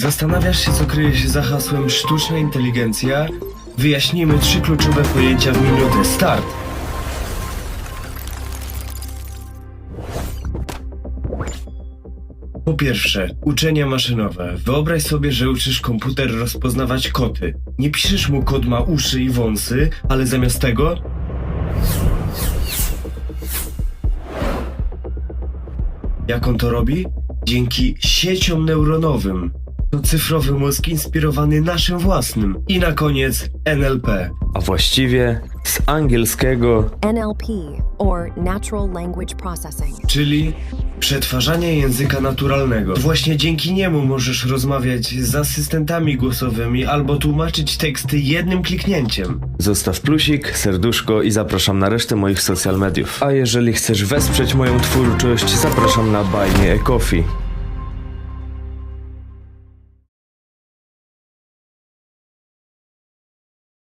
Zastanawiasz się, co kryje się za hasłem sztuczna inteligencja? Wyjaśnijmy trzy kluczowe pojęcia w minutę. Start! Po pierwsze, uczenie maszynowe. Wyobraź sobie, że uczysz komputer rozpoznawać koty. Nie piszesz mu kod ma uszy i wąsy, ale zamiast tego Jak on to robi? Dzięki sieciom neuronowym. To cyfrowy mózg inspirowany naszym własnym. I na koniec NLP. A właściwie z angielskiego NLP, or Natural Language Processing. Czyli przetwarzanie języka naturalnego. Właśnie dzięki niemu możesz rozmawiać z asystentami głosowymi albo tłumaczyć teksty jednym kliknięciem. zostaw plusik, serduszko i zapraszam na resztę moich social mediów. A jeżeli chcesz wesprzeć moją twórczość, zapraszam na Me a Coffee.